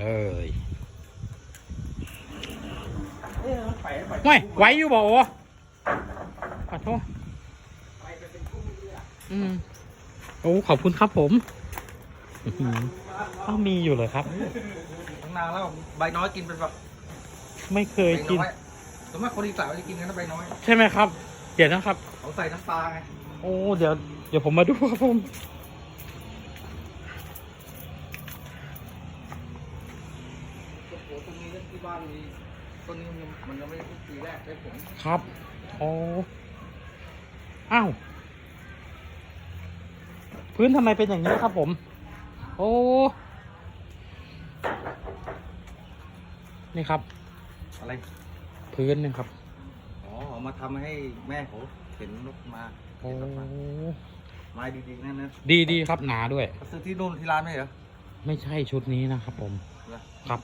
เลยเอ้ยมันไปไปไม่ไหวอยู่บ่โอ้ขอโทษอืมโอ้ขอบคุณครับผมอื้อหืออ้าวมีอยู่เลยครับตั้งนานแล้วใบน้อยกินเป็นแบบไม่เคยใบกินน้อยส่วนมากคนอีสานจะกินกันนะใบน้อย ใช่ไหมครับ เดี๋ยวนะครับเขาใส่น้ำปลาไงโอ้เดี๋ยวเดี๋ยวผมมาดูครับผม อ้โหตรงนี้ที่บ้านมีต้นนี้มันมันยังไม่ได้ปีแรกได้ผลครับโอ้อ้าวพื้นทำไมเป็นอย่างนี้ครับผม โอ้นี่ครับ อะไรพื้นนี่ครับอ๋อเอามาทำให้แม่เขาเข็นรถมาโอ้เข็นรถมาไม้ดีๆนั่นนะดีดีครับหนาด้วย เขาซื้อที่นู่นที่ร้านไม่เหรอ ไม่ใช่ชุดนี้นะครับผมเหรอครับ